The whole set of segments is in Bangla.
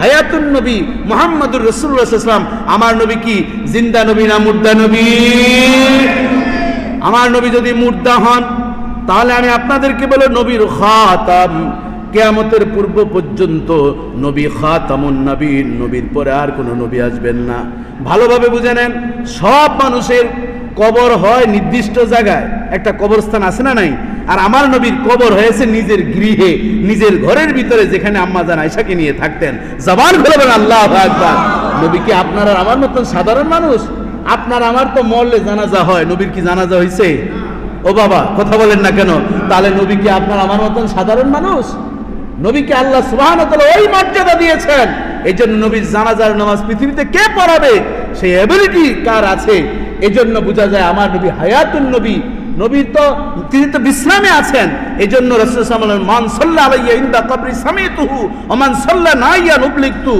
হায়াতুন নবী মোহাম্মদুর রসুল্লাহাম আমার নবী কি? জিন্দা নবী না মুর্দা নবী? আমার নবী যদি মুর্দা হন, তাহলে আমি আপনাদেরকে বলে, নবীর খাতাম, কেয়ামতের পূর্ব পর্যন্ত নবী খাতামুন নবীন, নবীর পরে আর কোনো নবী আসবেন না। ভালোভাবে বুঝে নেন, সব মানুষের কবর হয় নির্দিষ্ট জায়গায়। একটা কবরস্থান আছে না নাই? আর আমার নবীর কবর হয়েছে নিজের গৃহে, নিজের ঘরের ভিতরে যেখানে আম্মা জান আয়সাকে নিয়ে থাকতেন। জবান খুলবেন আল্লাহ আকবার। নবী কি আপনার আর আমার মতন সাধারণ মানুষ? আপনার, আমার তো মরলে জানাজা হয়। নবীর কি জানাজা হয়েছে ও বাবা, কথা বলেন না কেন? তাহলে নবী কি আপনার, আমার মতন সাধারণ মানুষ? নবীকে আল্লাহ সুবহান ওই মর্যাদা দিয়েছেন? এই জন্য নবীর জানাজার নামাজ পৃথিবীতে কে পড়াবে? সেই এবিলিটি কার আছে? এই জন্য বোঝা যায় আমার নবী হায়াতুল নবী। নবী তো, তিনি তো বিশ্রামে আছেন। এই জন্য রসুল সাল্লাম মান আলাইয়া ইন্দা কবরি সামিতুহু ওমান সাল্লাহ নাইয়া নুবলিকতু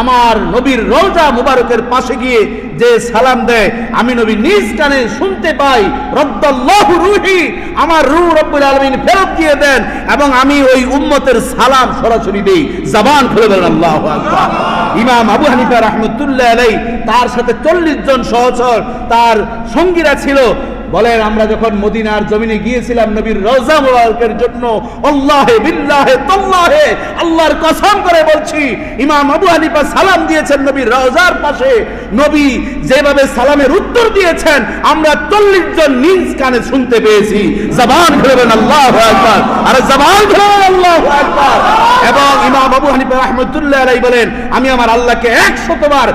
আমার নবীর রওজা মুবারকের পাশে গিয়ে যে সালাম দেয়, আমি নবী নিজ কানে শুনতে পাই রদ্দাল্লাহু রুহি আমার রু রব্বুল আলামিন ফেরত দিয়ে দেন এবং আমি ওই উম্মতের সালাম সরাসরি দেই। জবান খুলে দেন আল্লাহু ইমাম আবু হানিফা রাহমাতুল্লাহ আলাই তার সাথে চল্লিশ জন সহচর, তার সঙ্গীরা ছিল বলেন, আমরা যখন মদিনার জমিনে গিয়েছিলাম নবীর রওজা মুবারকের জন্য আল্লাহে বিল্লাহে তাল্লাহে আল্লাহর কসম করে বলছি, ইমাম আবু হানিফা সালাম দিয়েছেন নবীর রওজার পাশে। নবী যেভাবে সালামের উত্তর দিয়েছেন, আমরা চল্লিশ জন নিজ কানে শুনতে পেয়েছি। জবান খুলবেন আল্লাহ আকবার। আরে জবান খুলবেন আল্লাহ আকবার। এবং ইমাম আবু হানিফা রহমতুল্লাহ বলেন, আমি আমার আল্লাহকে একশতবার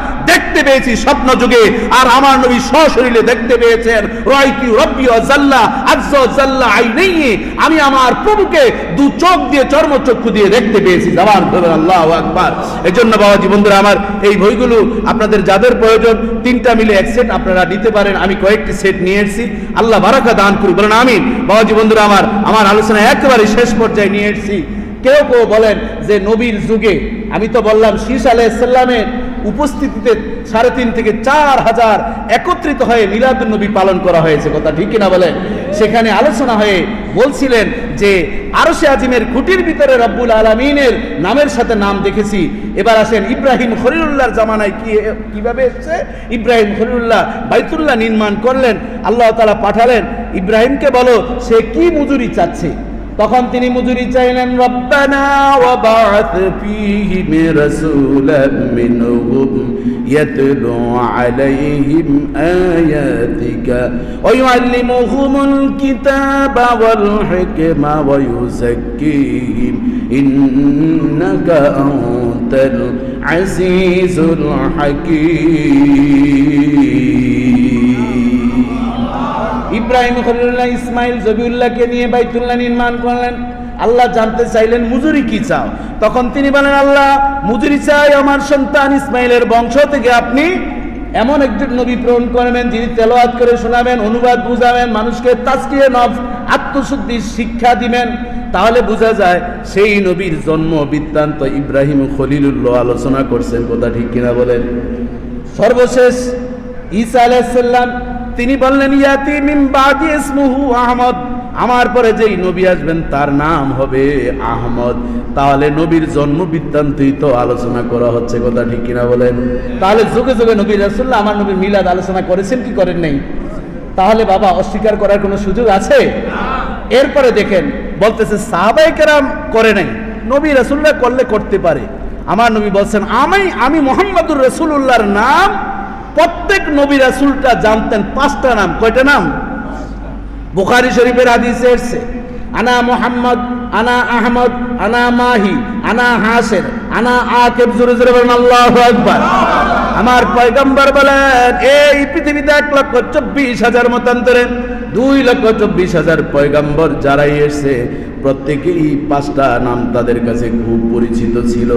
দেখতে পেয়েছি স্বপ্ন যুগে। আর আমার নবী সশরীরে দেখতে পেয়েছেন, রাইতি রব্বি জাল্লা, আজ্জা ও জাল্লা আইনাইয়ে আমি আমার প্রভুকে দু চোখ দিয়ে চর্মচক্ষু দিয়ে দেখতে পেয়েছি। জবান খুলবেন আল্লাহ আকবার। এই জন্য বাবাজি বন্ধুরা, আমার এই বইগুলো আপনাদের যাদের প্রয়োজন, তিনটা মিলে এক সেট আপনারা নিতে পারেন। আমি কয়েকটি সেট নিয়ে এসেছি। আল্লাহ বারাকা দান করুন বলেন আমিন। বাবাজি বন্ধুরা, আমার আমার আলোচনা একেবারে শেষ পর্যায়ে নিয়ে এসেছি। কেউ কেউ বলেন যে, নবীর যুগে, আমি তো বললাম শীষ আলাইসাল্লামের উপস্থিতিতে সাড়ে তিন থেকে চার হাজার একত্রিত হয়ে মিলাদুল নবী পালন করা হয়েছে। কথা ঠিক কিনা বলেন সেখানে আলোচনা হয়ে বলছিলেন যে, আরশে আজিমের খুঁটির ভিতরে রব্বুল আলমিনের নামের সাথে নাম দেখেছি। এবার আসেন ইব্রাহিম খলিলুল্লাহর জামানায় কি, কীভাবে এসছে? ইব্রাহিম খলিলুল্লাহ বাইতুল্লাহ নির্মাণ করলেন, আল্লাহ তালা পাঠালেন, ইব্রাহিমকে বলো, সে কি মজুরি চাচ্ছে? তখন তিনি মজুরি চাইলেন রব্বানা ওয়াবা'থ ফীহিম রাসূলাম মিনহুম ইয়াতলু আলাইহিম আয়াতিকা ওয়া ইউআল্লিমুহুমুল কিতাবা ওয়াল হিকমা ওয়া ইউযাক্কিহিম ইন্নাকা আনতাল আজিজুল হাকীম ইব্রাহিম খলিল্লাহ ইসমাইল জবিউল্লাহকে নিয়ে বাইতুল্লাহ নির্মাণ করলেন। আল্লাহ জানতে চাইলেন, মুজুরি কি চাও? তখন তিনি বলেন, আল্লাহ, মুজুরি চাই আমার সন্তান ইসমাইলের বংশ থেকে আপনি এমন একজন নবী প্রেরণ করবেন, যিনি তেলাওয়াত করে শোনাবেন, অনুবাদ বুঝাবেন, মানুষকে তাস্কিয়ে নফ আত্মশুদ্ধির শিক্ষা দিবেন। তাহলে বোঝা যায়, সেই নবীর জন্ম বৃত্তান্ত ইব্রাহিম খলিলুল্লাহ আলোচনা করছেন। কথা ঠিক কিনা বলেন? সর্বশেষ ঈসা আলাইসাল্লাম তিনি বললেন, ইয়াতি মিন বাদি ইসমুহু আহমদ। আমার পরে যেই নবী আসবেন, তার নাম হবে আহমদ। তাহলে নবীর জন্ম বৃত্তান্তই তো আলোচনা করা হচ্ছে, কথা ঠিক কিনা বলেন? তাহলে যুগে যুগে নবী রাসুল্লাহ আমার নবীর মিলাদ আলোচনা করেছেন, কি করেন নাই? তাহলে বাবা, অস্বীকার করার কোনো সুযোগ আছে? এরপরে দেখেন, বলতেছে সাহাবাই কেরাম করে নাই। নবী রাসুল্লাহ করলে করতে পারে। আমার নবী বলছেন, আমি আমি মোহাম্মদুর রসুল্লাহর নাম প্রত্যেক নবী রাসুলটা জানতেন পাঁচটা নাম। কয়টা নাম? বুখারি শরীফের হাদিসে এসছে, আনা মোহাম্মদ, আনা আহমদ, আনা মাহি, আনা হাসের আনা আকেব, জোরে আল্লাহু আকবার। আমার পয়গম্বর বলেন, এই পৃথিবীতে এক লক্ষ চব্বিশ হাজার মতান্তরে দুই লক্ষ চব্বিশ হাজার পয়গম্বর যারাই এসছে প্রত্যেকেই পাঁচটা নাম তাদের কাছে খুব পরিচিত ছিল।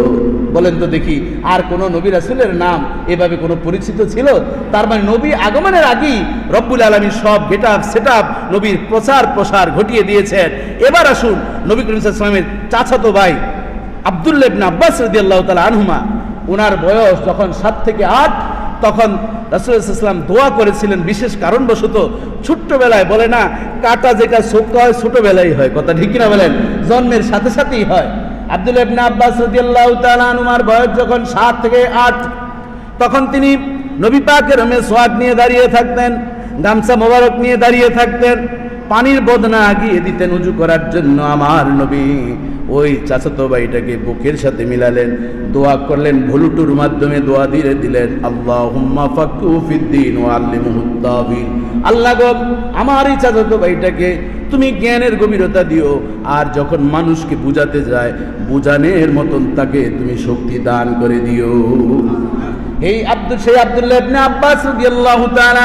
বলেন তো দেখি, আর কোন নবী রাসুলের নাম এভাবে কোনো পরিচিত ছিল? তার মানে নবী আগমনের আগেই রব্বুল আলমী সব গেট আপ সেট আপ নবীর প্রচার প্রসার ঘটিয়ে দিয়েছেন। এবার আসুন, নবী করিম ইসলামের চাচাতো ভাই আবদুল্লেবনা আব্বাস রদি আল্লাহ তালা আনহুমা ওনার বয়স যখন সাত থেকে আট তখন রাসুল ইসলাম দোয়া করেছিলেন, বিশেষ কারণবশত ছোট্টবেলায় বলে না, কাটা যেটা শোক হয় ছোটবেলায় হয়। কথা ঠিক কিনা বলেন? জন্মের সাথে সাথেই হয়। আব্দুল ইবনে আব্বাস রাদিয়াল্লাহু তাআলা আনুমার বয়স যখন সাত থেকে আট, তখন তিনি নবী পাকের মেসওয়াক নিয়ে দাঁড়িয়ে থাকতেন। গামছা মোবারক নিয়ে দাঁড়িয়ে থাকতেন। পানির বদনা আগিয়ে দিতেন উজু করার জন্য আমার নবী। ওই চাচাতো ভাইটাকে বুকের সাথে মিলালেন, দোয়া করলেন, ভুলুটুর মাধ্যমে দোয়া দিয়ে দিলেন আল্লাহ ফাক্কু ফিদ্দিন ও আল্লিমুদ্দাবিন আল্লাহ গো, আমার এই চাচাতো ভাইটাকে তুমি জ্ঞানের গভীরতা দিও, আর যখন মানুষকে বুঝাতে যায়, বুঝানের মতন তাকে তুমি শক্তি দান করে দিও। এই আব্দুল, সেই আব্দুল্লাহ আব্বাস রাদিয়াল্লাহু তাআলা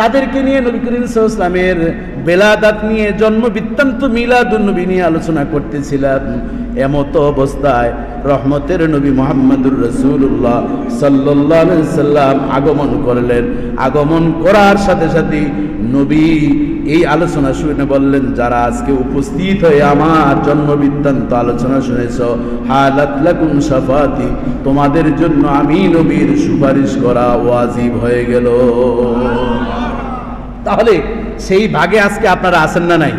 তাদেরকে নিয়ে নবী করিম ইসলামের বেলাদাত নিয়ে জন্ম বৃত্তান্ত মিলাদুন নবী নিয়ে আলোচনা করতেছিলাম। এমতো অবস্থায় রহমতের নবী মোহাম্মদুর রসুল্লাহ সাল্লাহ সাল্লাম আগমন করলেন। আগমন করার সাথে সাথে নবী এই আলোচনা শুনে বললেন, যারা আজকে উপস্থিত হয়ে আমার জন্ম বৃত্তান্ত আলোচনা শুনেছ, হালাত লাকুম সাফাতি তোমাদের জন্য আমি নবীর সুপারিশ করা ওয়াজিব হয়ে গেল। তাহলে সেই ভাগে আজকে আপনারা আছেন না নাই?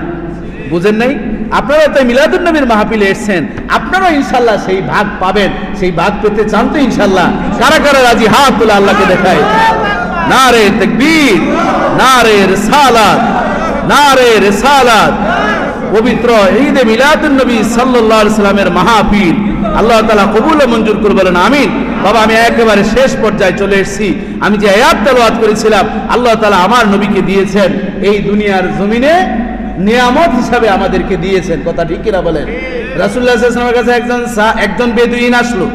বুঝেন নাই? আপনারা তাই মিলাদুল নবীর মাহফিলে এসছেন। আপনারা ইনশাল্লাহ সেই ভাগ পাবেন। সেই ভাগ পেতে চান তো ইনশাল্লাহ। কারা কারা রাজি? হাত তুলে আল্লাহকে দেখায় না রে তকবীর না রে রিসালাত না রে রিসালাত। পবিত্র ঈদে মিলাদুন নবী সাল্লাল্লাহু আলাইহি সাল্লামের মাহফিল। আল্লাহ তাআলা কবুল ও মঞ্জুর করবেন আমিন। বাবা, আমি একেবারে শেষ পর্যায়ে চলে এসেছি। আমি যে আয়াত তেলাওয়াত করেছিলাম, আল্লাহ তালা আমার নবীকে দিয়েছেন। এই দুনিয়ার জমিনে নিয়ামত হিসাবে আমাদেরকে দিয়েছেন। কথা ঠিক কিনা বলেন? সাল্লাল্লাহু কাছে একজন একজন বেদুইন আসলো।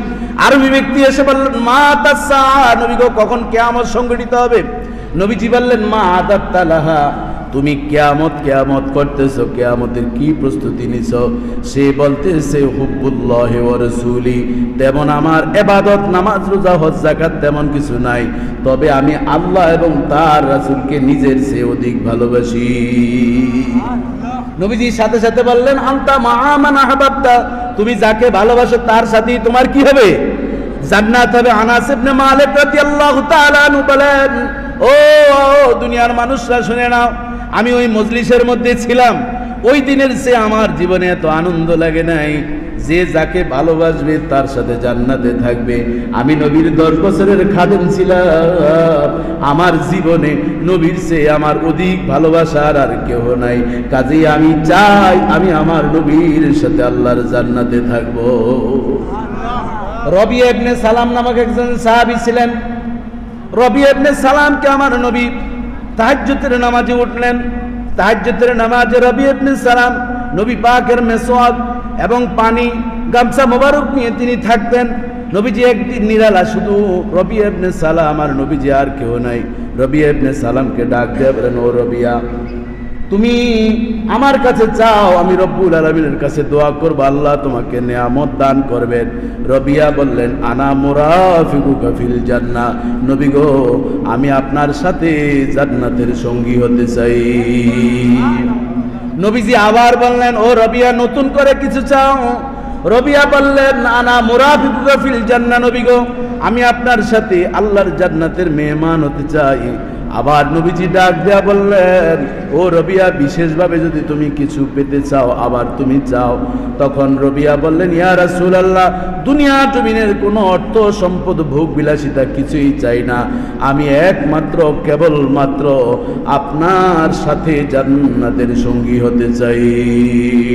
আরবি ব্যক্তি এসে বললেন মা তাসা নবী গো, কখন কিয়ামত সংগঠিত হবে? নবীজি বললেন, মা আদাত তালাহা তুমি কেয়ামত কেয়ামত করতেছো কেয়ামতের কি প্রস্তুতি নিছ? সে বলতেছে হুব্বুল্লাহ রসুলি তেমন আমার এবাদত নামাজ রোজা হজ জাকাত তেমন কিছু নাই। তবে আমি আল্লাহ এবং তার রাসূলকে নিজের চেয়ে অধিক ভালোবাসি। নবীজির সাথে সাথে বললেন আন্তা মাহামান আহবাবতা তুমি যাকে ভালোবাসো তার সাথেই তোমার কি হবে? জান্নাত হবে। আনাস ইবনে মালিক রাদিয়াল্লাহু তাআলা বলেন ও, দুনিয়ার মানুষরা শুনে নাও আমি ওই মজলিসের মধ্যে ছিলাম। ওই দিনের সে আমার জীবনে এত আনন্দ লাগে নাই যে যাকে ভালোবাসবে তার সাথে জান্নাতে থাকবে। আমি নবীর দশ বছরের খাদেম ছিলাম। আমার জীবনে নবীর সে আমার অধিক ভালোবাসার আর কেউ নাই। কাজেই আমি চাই আমি আমার নবীর সাথে আল্লাহর জান্নাতে থাকব। রবি এবনে সালাম নামক একজন সাহাবী ছিলেন। রবি এবনে সালামকে আমার নবী তাহাজ্জুদের নামাজে উঠলেন। তাহাজ্জুদের নামাজে রবি সালাম, নবী পাকের মেসোয়াদ এবং পানি, গামছা মোবারক নিয়ে তিনি থাকতেন। নবীজি একটি নিরালা, শুধু রবি সালাম আর নবীজি আর কেউ নাই। রবি সালামকে ডাক দিয়ে বলেন, ও রবিয়া তুমি আমার কাছে চাও, আমি রব্বুল আলমিনের কাছে দোয়া করব, আল্লাহ তোমাকে নেয়ামত দান করবেন। রবিয়া বললেন, আনা মোরাফিকু কাফিল জান্না। নবী গো, আমি আপনার সাথে জান্নাতের সঙ্গী হতে চাই। নবীজি আবার বললেন, ও রবিয়া, নতুন করে কিছু চাও? রবিয়া বললেন, আনা মোরাফিকু কাফিল জান্না। নবী গো, আমি আপনার সাথে আল্লাহর জান্নাতের মেহমান হতে চাই। আবার নবীজি ডাক দেয়া বললেন, ও রবিয়া, বিশেষভাবে যদি তুমি কিছু পেতে চাও, আবার তুমি চাও। তখন রবিয়া বললেন, ইয়া রাসূল আল্লাহ দুনিয়া জমিনের কোনো অর্থ সম্পদ ভোগ বিলাসিতা কিছুই চাই না। আমি একমাত্র, কেবলমাত্র আপনার সাথে জান্নাতের সঙ্গী হতে চাই।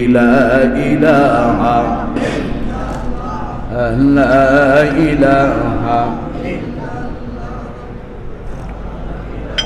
ইলাহা ইলাহা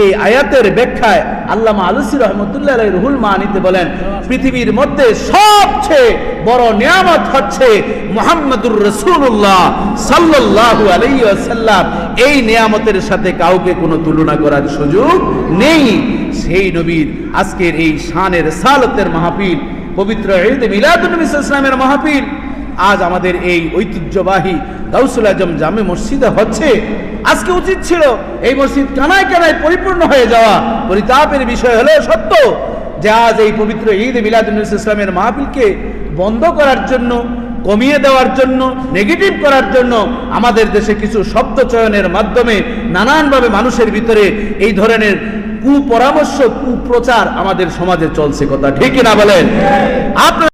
এই আয়াতের ব্যাখ্যায় আল্লামা আলুসি রহমতুল্লাহ রুহুল মানিতে বলেন, পৃথিবীর মধ্যে সবচেয়ে বড় নিয়ামত হচ্ছে মোহাম্মদুর রসুল্লাহ সাল্লাল্লাহু আলাইহি ওয়াসাল্লাম। এই নিয়ামতের সাথে কাউকে কোনো তুলনা করার সুযোগ নেই। সেই নবীর আজকের এই শানের সালতের মাহফিল, পবিত্র ঈদ মিলাদুন নবী ইসলামের মাহফিল, আজ আমাদের এই ঐতিহ্যবাহী গাউসুল আজম জামে মসজিদে হচ্ছে আজকে উচিত ছিল এই মসজিদ কানায় কানায় পরিপূর্ণ হয়ে যাওয়া। পরিতাপের বিষয় হলেও সত্য যে আজ এই পবিত্র ঈদ মিলাদুল ইসলামের মাহফিলকে বন্ধ করার জন্য, কমিয়ে দেওয়ার জন্য নেগেটিভ করার জন্য আমাদের দেশে কিছু শব্দ চয়নের মাধ্যমে নানানভাবে মানুষের ভিতরে এই ধরনের কুপরামর্শ, কুপ্রচার আমাদের সমাজে চলছে, কথা ঠিক না বলেন? আপনার